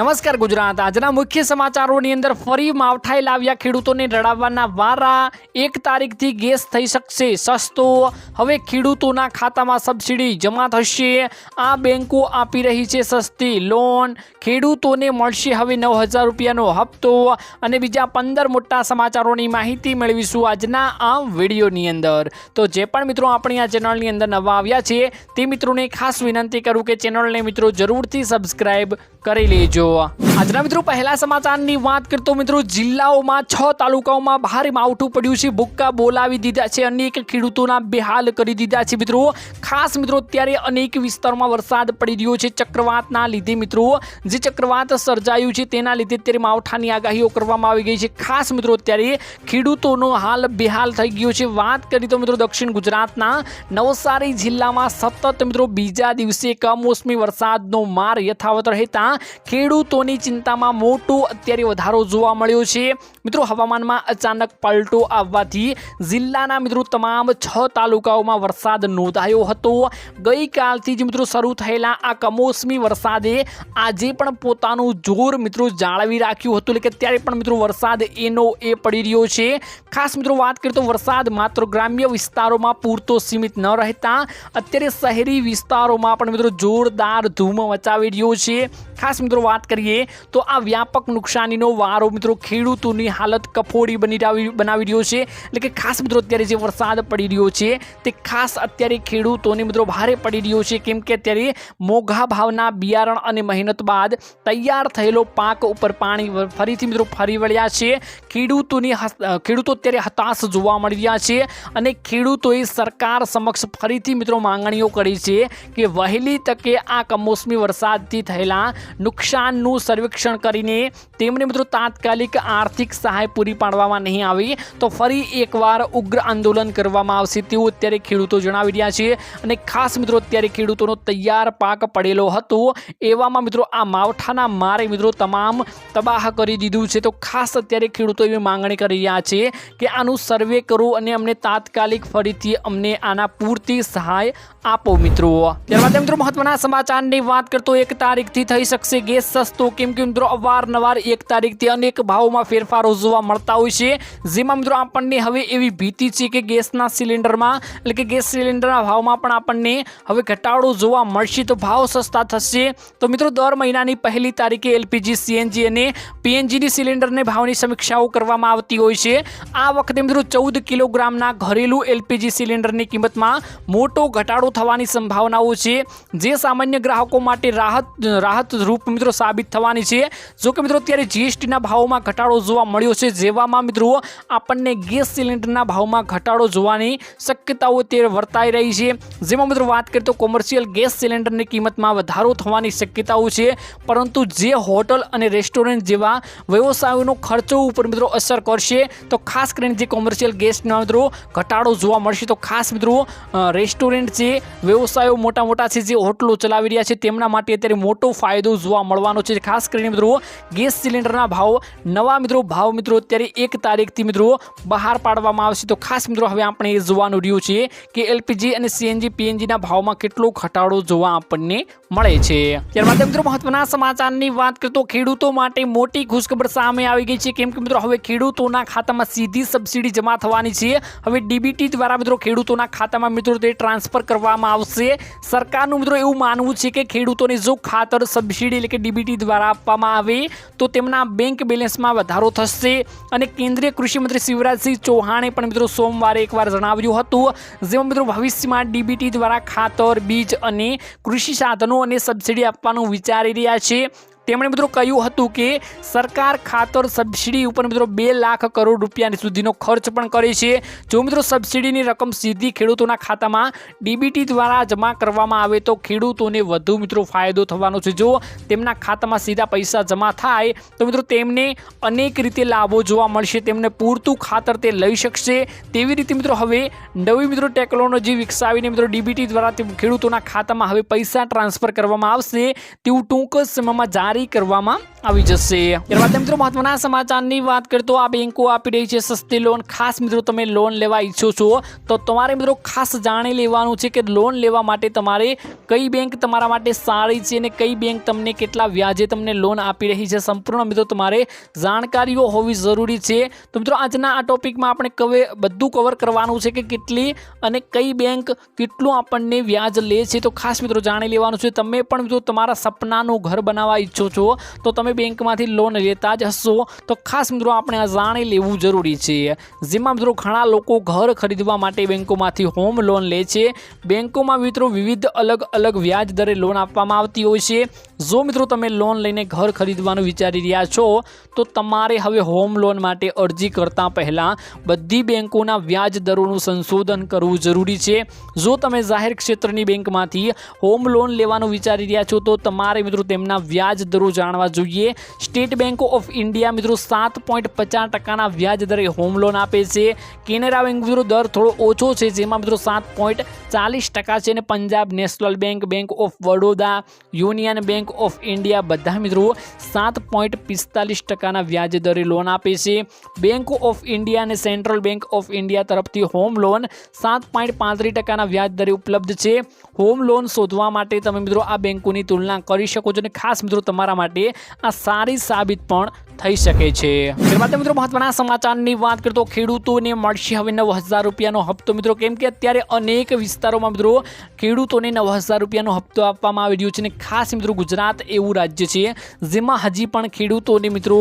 નમસ્કાર ગુજરાત. આજના મુખ્ય સમાચારોની અંદર ફરી માવઠાએ લાવ્યા ખેડૂતોને રડાવવાના વારા. એક તારીખથી ગેસ થઈ શકશે સસ્તો. હવે ખેડૂતોના ખાતામાં સબસિડી જમા થશે. આ બેંકો આપી રહી છે સસ્તી લોન. ખેડૂતોને મળશે હવે નવ હજાર રૂપિયાનો હપ્તો. અને બીજા પંદર મોટા સમાચારોની માહિતી મેળવીશું આજના આ વિડીયોની અંદર. તો જે પણ મિત્રો આપણી આ ચેનલની અંદર નવા આવ્યા છે, તે મિત્રોને ખાસ વિનંતી કરું કે ચેનલને મિત્રો જરૂરથી સબસ્ક્રાઈબ કરી લેજો. આજના મિત્રો પહેલા સમાચારની વાત કરતો મિત્રો જિલ્લાઓમાં છ તાલુકાઓમાં ભારે માવઠું પડ્યું છે. ભૂક્કા બોલાવી દીધા છે, અનેક ખેડૂતોના બેહાલ કરી દીધા છે મિત્રો. ખાસ મિત્રો અત્યારે અનેક વિસ્તારોમાં વરસાદ પડી રહ્યો છે. ચક્રવાતના લીધે મિત્રો જે ચક્રવાત સર્જાયું છે તેના લીધે અત્યારે માવઠાની આગાહીઓ કરવામાં આવી ગઈ છે. ખાસ મિત્રો અત્યારે ખેડૂતોનો હાલ બેહાલ થઈ ગયો છે. વાત કરી તો મિત્રો દક્ષિણ ગુજરાતના નવસારી જિલ્લામાં સતત મિત્રો બીજા દિવસે કમોસમી વરસાદનો માર યથાવત રહેતા ખેડૂતોની ચિંતામાં મોટો અત્યારે વધારો જોવા મળ્યો છે. મિત્રો, હવામાનમાં અચાનક પલટો આવવાથી જિલ્લાના મિત્રો તમામ છ તાલુકાઓમાં વરસાદ નોંધાયો હતો. ગઈકાલથી જ મિત્રો શરૂ થયેલા આ કમોસમી વરસાદે આજે પણ પોતાનું જોર મિત્રો જાળવી રાખ્યું હતું. એટલે કે અત્યારે પણ મિત્રો વરસાદ એનો એ પડી રહ્યો છે. ખાસ મિત્રો વાત કરીએ તો વરસાદ માત્ર ગ્રામ્ય વિસ્તારોમાં પૂરતો સીમિત ન રહેતા, અત્યારે શહેરી વિસ્તારોમાં પણ મિત્રો જોરદાર ધૂમ મચાવી રહ્યો છે. ખાસ મિત્રો વાત કરીએ તો આ વ્યાપક નુકસાનીનો વારો મિત્રો ખેડૂતોની હાલત કફોડી બની બનાવી રહ્યો છે. એટલે કે ખાસ મિત્રો અત્યારે જે વરસાદ પડી રહ્યો છે, તે ખાસ અત્યારે ખેડૂતોને મિત્રો ભારે પડી રહ્યો છે. કેમ કે અત્યારે મોઘા ભાવના બિયારણ અને મહેનત બાદ તૈયાર થયેલો પાક ઉપર પાણી ફરીથી મિત્રો ફરી વળ્યા છે. ખેડૂતોની ખેડૂતો અત્યારે હતાશ જોવા મળી રહ્યા છે અને ખેડૂતોએ સરકાર સમક્ષ ફરીથી મિત્રો માંગણીઓ કરી છે કે વહેલી તકે આ કમોસમી વરસાદથી થયેલા નુકસાનનું સર્વેક્ષણ કરીને તેમને મિત્રો તાત્કાલિક આર્થિક સહાય પૂરી પાડવામાં નહીં આવી, તો ફરી એકવાર ઉગ્ર આંદોલન કરવામાં આવશે તેવું અત્યારે ખેડૂતો જણાવી રહ્યા છે. અને ખાસ મિત્રો, અત્યારે ખેડૂતોનો તૈયાર પાક પડેલો હતો. એવામાં મિત્રો, આ માવઠાના મારે મિત્રો તમામ તબાહ કરી દીધું છે. તો ખાસ અત્યારે ખેડૂતો એવી માંગણી કરી રહ્યા છે કે આનું સર્વે કરો અને અમને તાત્કાલિક ફરીથી અમને આના પૂરતી સહાય આપો મિત્રો. ત્યારબાદ મિત્રો, મહત્વના સમાચારની વાત કરતો એક તારીખથી થઈ શકશે. ગેસ સસ્તો, કેમ કે મિત્રો, અવારનવાર એક તારીખથી અનેક ભાવોમાં ફેરફારો જોવા મળતા હોય છે. જેમાં મિત્રો આપણને હવે એવી ભીતિ છે કે ગેસના સિલિન્ડરમાં, એટલે કે ગેસ સિલિન્ડરના ભાવમાં પણ આપણને હવે ઘટાડો જોવા મળશે. તો ભાવ સસ્તા થશે. તો મિત્રો દર મહિનાની પહેલી તારીખે એલપીજી, સીએનજી અને પીએનજીની સિલિન્ડરને ભાવની સમીક્ષાઓ કરવામાં આવતી હોય છે. આ વખતે મિત્રો ચૌદ કિલોગ્રામના ઘરેલું એલપીજી સિલિન્ડરની કિંમતમાં મોટો ઘટાડો થવાની સંભાવનાઓ છે. જે સામાન્ય ગ્રાહકો માટે રાહત રાહત રૂપ મિત્રો સાબિત થવાની છે. જો કે મિત્રો અત્યારે જીએસટીના ભાવમાં ઘટાડો જોવા મળ્યો છે. જેવામાં મિત્રો આપણને ગેસ સિલિન્ડરના ભાવમાં ઘટાડો જોવાની શક્યતાઓ તે વર્તાઈ રહી છે. જેમાં મિત્રો વાત કરીએ તો કોમર્શિયલ ગેસ સિલિન્ડરની કિંમતમાં વધારો થવાની શક્યતાઓ છે. પરંતુ જે હોટલ અને રેસ્ટોરન્ટ જેવા વ્યવસાયોનો ખર્ચો ઉપર મિત્રો અસર કરશે. તો ખાસ કરીને જે કોમર્શિયલ ગેસના મિત્રો ઘટાડો જોવા મળશે. તો ખાસ મિત્રો રેસ્ટોરન્ટ જે વ્યવસાયો મોટા મોટા છે જે હોટલો ચલાવી રહ્યા છે. તેમના માટે અત્યારે મોટો ફાયદો જોવા મળવાનો છે. ખાસ કરીને મિત્રો ગેસ સિલિન્ડરના ભાવ, નવા મિત્રો ભાવ મિત્રો, અત્યારે એક તારીખથી મિત્રો બહાર પાડવામાં આવશે. તો ખાસ મિત્રો, હવે આપણે એ જોવાનું રહ્યું છે કે એલપીજી અને સીએનજી પીએનજીના ભાવમાં કેટલો ઘટાડો જોવા આપણને મળે છે. ત્યારબાદ મિત્રો, મહત્વના સમાચારની વાત કરીએ તો ખેડૂતો માટે મોટી ખુશખબર સામે આવી ગઈ છે. કેમ કે મિત્રો, હવે ખેડૂતોના ખાતામાં સીધી સબસિડી જમા થવાની છે. હવે ડીબીટી દ્વારા મિત્રો ખેડૂતોના ખાતામાં મિત્રો તે ટ્રાન્સફર કરવામાં આવશે. સરકારનું મિત્રો એવું માનવું છે કે ખેડૂતોને જો ખાતર સબસિડી એટલે કે ડીબીટી દ્વારા આપવામાં આવે, તો તેમના બેંક બેલેન્સમાં વધારો થશે. અને કેન્દ્રીય કૃષિમંત્રી શિવરાજસિંહ ચૌહાણે પણ મિત્રો સોમવારે એકવાર જણાવ્યું હતું. જેમાં મિત્રો ભવિષ્યમાં ડીબીટી દ્વારા ખાતર, બીજ અને કૃષિ સાધનો અને સબસિડી આપવાનું વિચારી રહ્યા છે. તેમણે મિત્રો કહ્યું હતું કે સરકાર ખાતર સબસિડી ઉપર મિત્રો બે લાખ કરોડ રૂપિયા સુધીનો ખર્ચ પણ કરે છે. જો મિત્રો સબસિડીની રકમ સીધી ખેડૂતોના ખાતામાં ડીબીટી દ્વારા જમા કરવામાં આવે તો ખેડૂતોને વધુ મિત્રો ફાયદો થવાનો છે. જો તેમના ખાતામાં સીધા પૈસા જમા થાય તો મિત્રો તેમને અનેક રીતે લાભો જોવા મળશે. તેમને પૂરતું ખાતર તે લઈ શકશે. તેવી રીતે મિત્રો હવે નવી મિત્રો ટેકનોલોજી વિકસાવીને મિત્રો ડીબીટી દ્વારા ખેડૂતોના ખાતામાં હવે પૈસા ટ્રાન્સફર કરવામાં આવશે. તેવું ટૂંક સમયમાં જારી જારી કરવામાં આવી જશે. ત્યારબાદ મિત્રો મહત્વના સમાચારની વાત કરીએ તો આ બેંકો આપી રહી છે સસ્તી લોન. ખાસ મિત્રો તમે લોન લેવા ઈચ્છો છો, તો તમારે મિત્રો ખાસ જાણી લેવાનું છે કે લોન લેવા માટે તમારે કઈ બેંક તમારા માટે સારી છે અને કઈ બેંક તમને કેટલા વ્યાજે તમને લોન આપી રહી છે. સંપૂર્ણ મિત્રો તમારે જાણકારીઓ હોવી જરૂરી છે. તો મિત્રો આજના આ ટોપિકમાં આપણે કવે બધું કવર કરવાનું છે કે કેટલી અને કઈ બેંક કેટલું આપણને વ્યાજ લે છે. તો ખાસ મિત્રો જાણી લેવાનું છે. તમે પણ મિત્રો તમારા સપનાનું ઘર બનાવવા ઈચ્છો છો, તો તમે બેંકમાંથી લોન લેતા જ હશો. તો ખાસ મિત્રો, આપણે આ જાણી લેવું જરૂરી છે. જેમાં મિત્રો, ઘણા લોકો ઘર ખરીદવા માટે બેંકોમાંથી હોમ લોન લે છે. બેંકોમાં મિત્રો, વિવિધ અલગ અલગ વ્યાજ દરે લોન આપવામાં આવતી હોય છે. જો મિત્રો, તમે લોન લઈને ઘર ખરીદવાનું વિચારી રહ્યા છો, તો તમારે હવે હોમ લોન માટે અરજી કરતા પહેલાં બધી બેંકોના વ્યાજ દરોનું સંશોધન કરવું જરૂરી છે. જો તમે જાહેર ક્ષેત્રની બેંકમાંથી હોમ લોન લેવાનું વિચારી રહ્યા છો, તો તમારે મિત્રો, તેમના વ્યાજ દરો જાણવા જોઈએ. સ્ટેટ બેંક ઓફ ઇન્ડિયા મિત્રો સાત પોઈન્ટ પચાસ ટકાના વ્યાજ દરે હોમ લોન આપે છે. કેનેરા બેંક મિત્રો દર થોડો ઓછો છે, જેમાં મિત્રો સાત પોઈન્ટ ચાલીસ ટકા છે અને Punjab national bank bank of Baroda union bank of India બધા મિત્રો સાત પોઈન્ટ પિસ્તાલીસ ટકાના વ્યાજ દરે લોન આપે છે. બેંક ઓફ ઇન્ડિયા અને સેન્ટ્રલ બેંક ઓફ ઇન્ડિયા તરફથી હોમ લોન સાત પોઈન્ટ પાંત્રીસ ટકાના વ્યાજ દરે ઉપલબ્ધ છે. હોમ લોન શોધવા માટે તમે મિત્રો આ બેંકોની તુલના કરી શકો છો અને ખાસ મિત્રો તમારા માટે આ સારી સાબિત પણ થઈ શકે છે. ત્યારબાદ મિત્રો મહત્વના સમાચારની વાત કરતો ખેડૂતોને મળશે હવે નવ હજાર રૂપિયાનો હપ્તો. મિત્રો કેમ કે અત્યારે અનેક વિસ્તારોમાં મિત્રો ખેડૂતોને નવ હજાર રૂપિયાનો હપ્તો આપવામાં આવી રહ્યો છે અને ખાસ મિત્રો ગુજરાત એવું રાજ્ય છે જેમાં હજી પણ ખેડૂતોને મિત્રો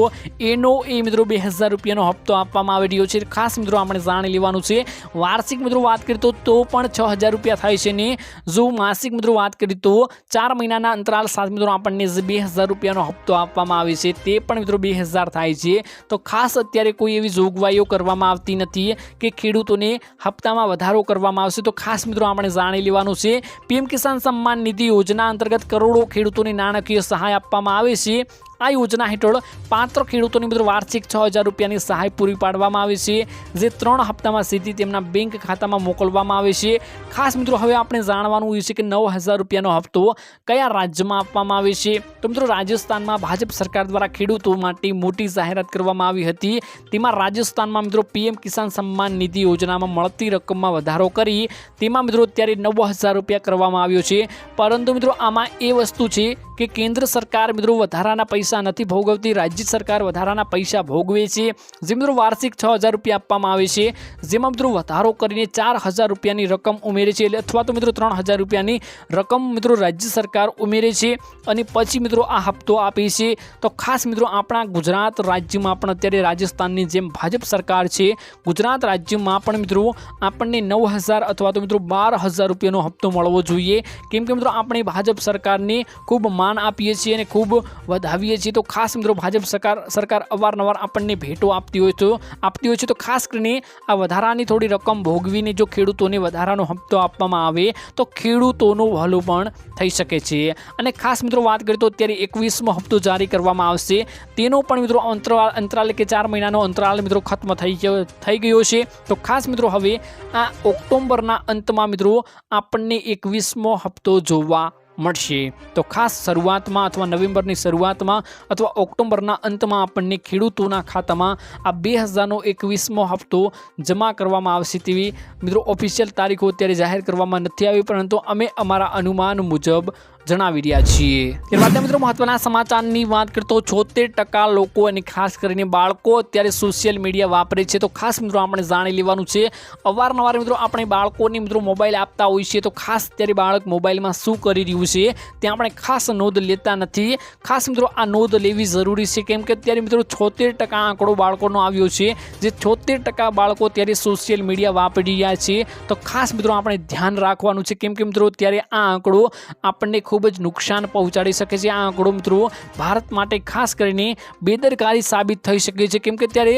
એનો એ મિત્રો બે હજાર રૂપિયાનો હપ્તો આપવામાં આવી રહ્યો છે. ખાસ મિત્રો આપણે જાણી લેવાનું છે વાર્ષિક મિત્રો વાત કરીએ તો તો પણ છ હજાર રૂપિયા થાય છે ને જો માસિક મિત્રો વાત કરીએ તો ચાર મહિનાના અંતરાલ સાથે મિત્રો આપણને બે હજાર રૂપિયાનો હપ્તો આપવામાં આવે છે તે પણ મિત્રો બે હજાર થાય છે. તો ખાસ અત્યારે કોઈ એવી જોગવાઈઓ કરવામાં આવતી નથી કે ખેડૂતોને હપ્તામાં વધારો કરવામાં આવશે. તો ખાસ મિત્રો આપણે જાણી લેવાનું છે પીએમ કિસાન સન્માન નિધિ યોજના અંતર્ગત કરોડો ખેડૂતોને નાણાકીય સહાય આપવામાં આવે છે. આ યોજના હેઠળ પાત્ર ખેડૂતોની મિત્રો વાર્ષિક છ હજાર રૂપિયાની સહાય પૂરી પાડવામાં આવે છે, જે ત્રણ હપ્તામાં સીધી તેમના બેંક ખાતામાં મોકલવામાં આવે છે. ખાસ મિત્રો, હવે આપણે જાણવાનું હોય છે કે નવ હજાર રૂપિયાનો હપ્તો કયા રાજ્યમાં આપવામાં આવે છે? તો મિત્રો, રાજસ્થાનમાં ભાજપ સરકાર દ્વારા ખેડૂતો માટે મોટી જાહેરાત કરવામાં આવી હતી. તેમાં રાજસ્થાનમાં મિત્રો, પીએમ કિસાન સન્માન નિધિ યોજનામાં મળતી રકમમાં વધારો કરી. તેમાં મિત્રો, અત્યારે નવ હજાર રૂપિયા કરવામાં આવ્યો છે. પરંતુ મિત્રો, આમાં એ વસ્તુ છે કે કેન્દ્ર સરકાર મિત્રો, વધારાના પૈસા નથી ભોગવતી. રાજ્ય સરકાર વધારાના પૈસા ભોગવે છે. જે મિત્રો વાર્ષિક છ હજાર રૂપિયા આપવામાં આવે છે. જેમાં મિત્રો વધારો કરીને ચાર હજાર રૂપિયાની રકમ ઉમેરે છે. એટલે અથવા તો મિત્રો ત્રણ હજાર રૂપિયાની રકમ મિત્રો રાજ્ય સરકાર ઉમેરે છે અને પછી મિત્રો આ હપ્તો આપે છે. તો ખાસ મિત્રો આપણા ગુજરાત રાજ્યમાં પણ અત્યારે રાજસ્થાનની જેમ ભાજપ સરકાર છે. ગુજરાત રાજ્યમાં પણ મિત્રો આપણને નવ હજાર અથવા તો મિત્રો બાર હજાર રૂપિયાનો હપ્તો મળવો જોઈએ. કેમ કે મિત્રો આપણે ભાજપ સરકારને ખૂબ માન આપીએ છીએ અને ખૂબ વધાવીએ છીએ તો ખાસ મિત્રો ભાજપ સરકાર સરકાર અવારનવાર આપણને ભેટો આપતી હોય તો આપતી હોય છે તો ખાસ કરીને આ વધારાની થોડી રકમ ભોગવીને જો ખેડૂતોને વધારાનો હપ્તો આપવામાં આવે તો ખેડૂતોનું ભલું પણ થઈ શકે છે. અને ખાસ મિત્રો વાત કરીએ તો અત્યારે એકવીસમો હપ્તો જારી કરવામાં આવશે. તેનો પણ મિત્રો અંતરાલ અંતરાલ કે ચાર મહિનાનો અંતરાલ મિત્રો ખત્મ થઈ ગયો થઈ ગયો છે. તો ખાસ મિત્રો હવે આ ઓક્ટોબરના અંતમાં મિત્રો આપણને એકવીસમો હપ્તો જોવા મળશે. તો ખાસ શરૂઆતમાં અથવા નવેમ્બરની શરૂઆતમાં અથવા ઓક્ટોબરના અંતમાં આપણને ખેડૂતોના ખાતામાં આ બે હજારનો એકવીસમો હપ્તો જમા કરવામાં આવશે તેવી મિત્રો ઓફિશિયલ તારીખો અત્યારે જાહેર કરવામાં નથી આવી, પરંતુ અમે અમારા અનુમાન મુજબ જણાવી રહ્યા છીએ. ત્યારબાદ મિત્રો મહત્વના સમાચારની વાત કરતો છોતેર ટકા લોકો અને ખાસ કરીને બાળકો અત્યારે સોશિયલ મીડિયા વાપરે છે. તો ખાસ મિત્રો આપણે જાણી લેવાનું છે, અવારનવાર મિત્રો આપણે બાળકોને મિત્રો મોબાઈલ આપતા હોઈએ છીએ. તો ખાસ ત્યારે બાળક મોબાઈલમાં શું કરી રહ્યું છે, તે આપણે ખાસ નોંધ લેતા નથી. ખાસ મિત્રો આ નોંધ લેવી જરૂરી છે, કેમ કે અત્યારે મિત્રો છોતેર ટકા આંકડો બાળકોનો આવ્યો છે. જે છોતેર ટકા બાળકો ત્યારે સોશિયલ મીડિયા વાપરી રહ્યા છે. તો ખાસ મિત્રો આપણે ધ્યાન રાખવાનું છે, કેમ કે મિત્રો ત્યારે આ આંકડો આપણને ખૂબ જ નુકસાન પહોંચાડી શકે છે આ આંકડો મિત્રો. ભારત માટે ખાસ કરીને બેદરકારી સાબિત થઈ શકે છે. કેમ કે ત્યારે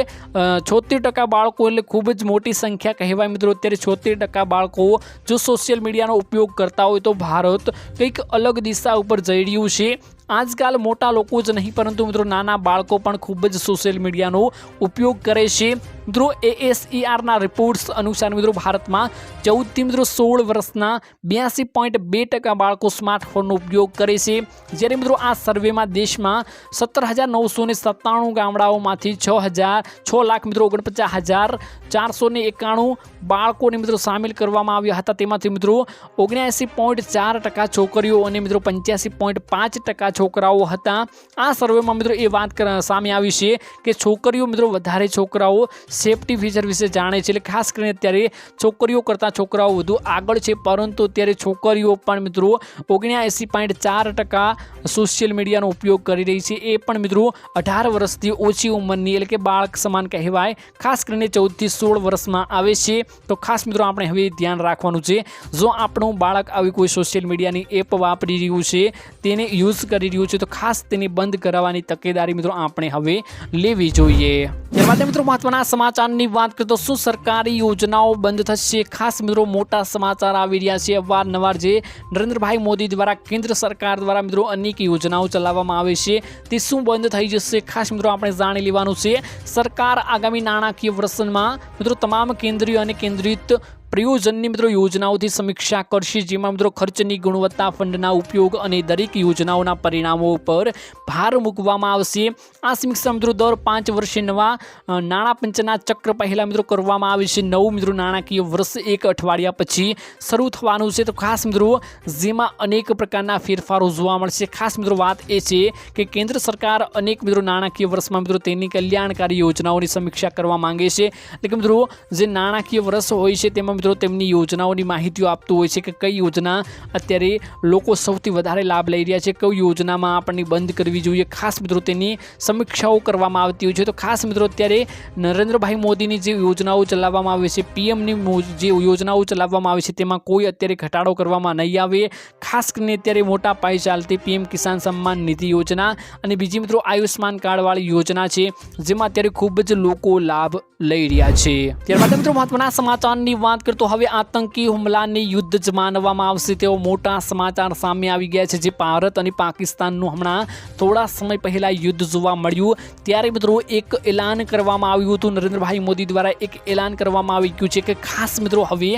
છોતેર ટકા બાળકો એટલે ખૂબ જ મોટી સંખ્યા કહેવાય મિત્રો. અત્યારે છોતેર ટકા બાળકો જો સોશિયલ મીડિયાનો ઉપયોગ કરતા હોય તો ભારત કંઈક અલગ દિશા ઉપર જઈ રહ્યું છે. આજકાલ મોટા લોકો જ નહીં, પરંતુ મિત્રો નાના બાળકો પણ ખૂબ જ સોશિયલ મીડિયાનો ઉપયોગ કરે છે. મિત્રો એએસઈઆરના રિપોર્ટ્સ અનુસાર મિત્રો ભારતમાં ચૌદથી મિત્રો સોળ વર્ષના બ્યાસી પોઈન્ટ બે ટકા બાળકો સ્માર્ટફોનનો ઉપયોગ કરે છે. જ્યારે મિત્રો આ સર્વેમાં દેશમાં સત્તર હજાર નવસો ને સત્તાણું ગામડાઓમાંથી છ હજાર છ લાખ મિત્રો ઓગણપચાસ હજાર ચારસો ને એકાણું બાળકોને મિત્રો સામેલ કરવામાં આવ્યા હતા. તેમાંથી મિત્રો ઓગણ્યાસી પોઈન્ટ ચાર ટકા છોકરીઓ અને મિત્રો પંચ્યાસી પોઈન્ટ પાંચ ટકા છોકરાઓ હતા. આ સર્વેમાં મિત્રો એ વાત સામે આવી છે કે છોકરીઓ મિત્રો વધારે છોકરાઓ સેફટી ફીચર વિશે જાણે છે. એટલે ખાસ કરીને અત્યારે છોકરીઓ કરતાં છોકરાઓ વધુ આગળ છે. પરંતુ અત્યારે છોકરીઓ પણ મિત્રો ઓગણ્યાએંસી પોઈન્ટ ચાર ટકા સોશિયલ મીડિયાનો ઉપયોગ કરી રહી છે. એ પણ મિત્રો અઢાર વર્ષથી ઓછી ઉંમરની એટલે કે બાળક સમાન કહેવાય. ખાસ કરીને ચૌદથી સોળ વર્ષમાં આવે છે. તો ખાસ મિત્રો આપણે હવે ધ્યાન રાખવાનું છે. જો આપણું બાળક આવી કોઈ સોશિયલ મીડિયાની એપ વાપરી રહ્યું છે, તેને યુઝ કરી રહ્યું છે, તો ખાસ તેને બંધ કરાવવાની તકેદારી મિત્રો આપણે હવે લેવી જોઈએ. ત્યારબાદ મિત્રો મહત્વના સમાચારની વાત કરીએ તો શું સરકારી યોજનાઓ બંધ થશે? ખાસ મિત્રો મોટા સમાચાર આવી રહ્યા છે. અવારનવાર જે નરેન્દ્રભાઈ મોદી દ્વારા કેન્દ્ર સરકાર દ્વારા મિત્રો અનેક યોજનાઓ ચલાવવામાં આવે છે, તે શું બંધ થઈ જશે? ખાસ મિત્રો આપણે જાણી લેવાનું છે. સરકાર આગામી નાણાકીય વર્ષમાં મિત્રો તમામ કેન્દ્રીય અને કેન્દ્રિત પ્રયોજનની મિત્રો યોજનાઓથી સમીક્ષા કરશે, જેમાં મિત્રો ખર્ચની ગુણવત્તા ફંડના ઉપયોગ અને દરેક યોજનાઓના પરિણામો પર ભાર મૂકવામાં આવશે. આ સમીક્ષા મિત્રો દર પાંચ વર્ષે નવા નાણાં પંચના ચક્ર પહેલાં મિત્રો કરવામાં આવે છે. નવું મિત્રો નાણાકીય વર્ષ એક અઠવાડિયા પછી શરૂ થવાનું છે. તો ખાસ મિત્રો, જેમાં અનેક પ્રકારના ફેરફારો જોવા મળશે. ખાસ મિત્રો વાત એ છે કે કેન્દ્ર સરકાર અનેક મિત્રો નાણાકીય વર્ષમાં મિત્રો તેની કલ્યાણકારી યોજનાઓની સમીક્ષા કરવા માંગે છે. એટલે કે મિત્રો, જે નાણાકીય વર્ષ હોય છે, તેમાં મિત્રો, તેમની યોજનાઓની માહિતીઓ આપતું હોય છે કે કઈ યોજના અત્યારે લોકો સૌથી વધારે લાભ લઈ રહ્યા છે, કઈ યોજનામાં આપણને બંધ કરવી જોઈએ. ખાસ મિત્રો, તેની સમીક્ષાઓ કરવામાં આવતી હોય છે. તો ખાસ મિત્રો, અત્યારે નરેન્દ્રભાઈ મોદીની જે યોજનાઓ ચલાવવામાં આવે છે, પીએમની જે યોજનાઓ ચલાવવામાં આવે છે, તેમાં કોઈ અત્યારે ઘટાડો કરવામાં નહીં આવે. ખાસ કરીને અત્યારે મોટા પાયે ચાલતી પીએમ કિસાન સન્માન નિધિ યોજના અને બીજી મિત્રો આયુષ્માન કાર્ડવાળી યોજના છે, જેમાં અત્યારે ખૂબ જ લોકો લાભ લઈ રહ્યા છે. ત્યારબાદ મિત્રો, મહત્વના સમાચારની વાત કરતો હવે આતંકી હુમલાને યુદ્ધ જ માનવામાં આવશે. તેવો મોટા સમાચાર સામે આવી ગયા છે જે ભારત અને પાકિસ્તાનનું હમણાં થોડા સમય પહેલાં યુદ્ધ જોવા મળ્યું. ત્યારે મિત્રો એક એલાન કરવામાં આવ્યું હતું. નરેન્દ્રભાઈ મોદી દ્વારા એક એલાન કરવામાં આવી ગયું છે કે ખાસ મિત્રો હવે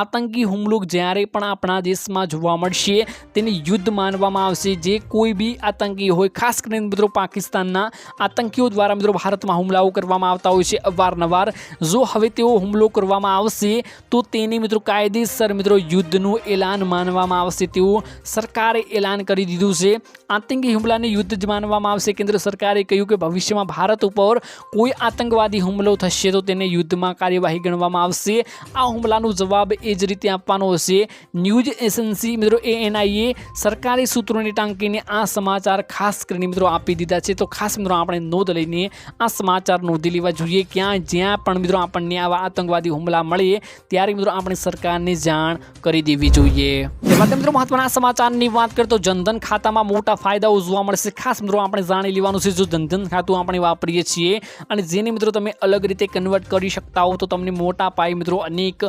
આતંકી હુમલો જ્યારે પણ આપણા દેશમાં જોવા મળશે, તેને યુદ્ધ માનવામાં આવશે. જે કોઈ બી આતંકી હોય, ખાસ કરીને મિત્રો પાકિસ્તાનના આતંકીઓ દ્વારા મિત્રો ભારતમાં હુમલાઓ કરવામાં આવતા હોય છે અવારનવાર. જો હવે તેઓ હુમલો કરવામાં આવશે, તો તેને મિત્રો કાયદેસર મિત્રો યુદ્ધનું એલાન માનવામાં આવશે. તેવું સરકારે એલાન કરી દીધું છે. આતંકી હુમલાને યુદ્ધ જ માનવામાં આવશે. કેન્દ્ર સરકારે કહ્યું કે ભવિષ્યમાં ભારત ઉપર કોઈ આતંકવાદી હુમલો થશે તો તેને યુદ્ધમાં કાર્યવાહી ગણવામાં આવશે. આ હુમલાનો જવાબ એ જ રીતે આપવાનો હશે. ન્યૂઝ એજન્સી મિત્રો એએનઆઈએ સરકારી સૂત્રોની ટાંકીને આ સમાચાર ખાસ કરીને મિત્રો આપી દીધા છે. તો ખાસ મિત્રો આપણે નોંધ લઈને આ સમાચાર નોંધી લેવા જોઈએ. ક્યાં જ્યાં પણ મિત્રો આપણને આવા આતંકવાદી હુમલા મળે, ત્યારે મિત્રો, આપણે સરકારને જાણ કરી દેવી જોઈએ. મિત્રો, મહત્વના સમાચારની વાત કરીએ તો જનધન ખાતામાં મોટા ફાયદાઓ જોવા મળશે. ખાસ મિત્રો, આપણે જાણી લેવાનું છે, જો જનધન ખાતું આપણે વાપરીએ છીએ અને જેને મિત્રો તમે અલગ રીતે કન્વર્ટ કરી શકતા હો, તો તમને મોટા પાયે મિત્રો અનેક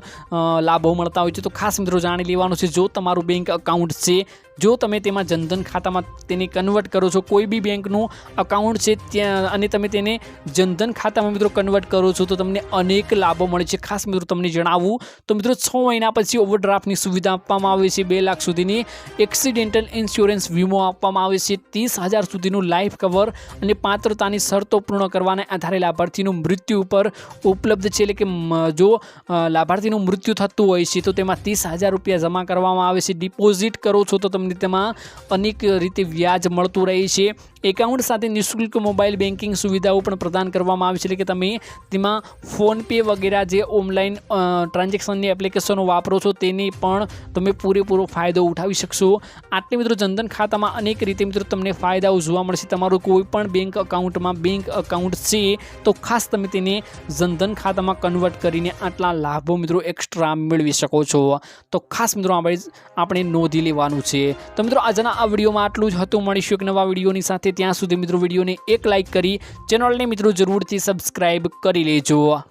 લાભો મળતા હોય છે. તો ખાસ મિત્રો, જાણી લેવાનું છે, જો તમારું બેંક અકાઉન્ટ છે, જો તમે તેમાં જનધન ખાતામાં તેને કન્વર્ટ કરો છો, કોઈ બી બેંકનું અકાઉન્ટ છે, ત્યાં અને તમે તેને જનધન ખાતામાં મિત્રો કન્વર્ટ કરો છો, તો તમને અનેક લાભો મળે છે. ખાસ મિત્રો, તમને જણાવું તો મિત્રો છ મહિના પછી ઓવરડ્રાફ્ટની સુવિધા આપવામાં આવે છે. બે લાખ સુધીની એક્સિડેન્ટલ ઇન્સ્યોરન્સ વીમો આપવામાં આવે છે. ત્રીસ હજાર સુધીનું લાઈફ કવર અને પાત્રતાની શરતો પૂર્ણ કરવાને આધારે લાભાર્થીનું મૃત્યુ ઉપર ઉપલબ્ધ છે. એટલે કે જો લાભાર્થીનું મૃત્યુ થતું હોય છે તો તેમાં ત્રીસ હજાર રૂપિયા જમા કરવામાં આવે છે. ડિપોઝિટ કરો છો તો તમને તેમાં અનેક રીતે વ્યાજ મળતું રહે છે. એકાઉન્ટ સાથે નિઃશુલ્ક મોબાઈલ બેન્કિંગ સુવિધાઓ પણ પ્રદાન કરવામાં આવે છે. એટલે કે તમે તેમાં ફોનપે વગેરે જે ઓનલાઈન ટ્રાન્ઝેક્શનની એપ્લિકેશનો વાપરો છો તેની પણ તમે પૂરેપૂરો ફાયદો ઉઠાવી શકશો. આટલી મિત્રો જનધન ખાતામાં અનેક રીતે મિત્રો તમને ફાયદાઓ જોવા મળશે. તમારું કોઈ પણ બેંક અકાઉન્ટમાં બેંક અકાઉન્ટ છે તો ખાસ તમે તેને જનધન ખાતામાં કન્વર્ટ કરીને આટલા લાભો મિત્રો એક્સ્ટ્રા મેળવી શકો છો. તો ખાસ મિત્રો આપણે આપણે નોંધી લેવાનું છે. તો મિત્રો આજના આ વિડીયોમાં આટલું જ હતું. મળીશું એક નવા વિડીયોની સાથે. ત્યાં સુધી મિત્રો વિડીયોને એક લાઇક કરી, ચેનલને મિત્રો જરૂરથી સબસ્ક્રાઈબ કરી લેજો.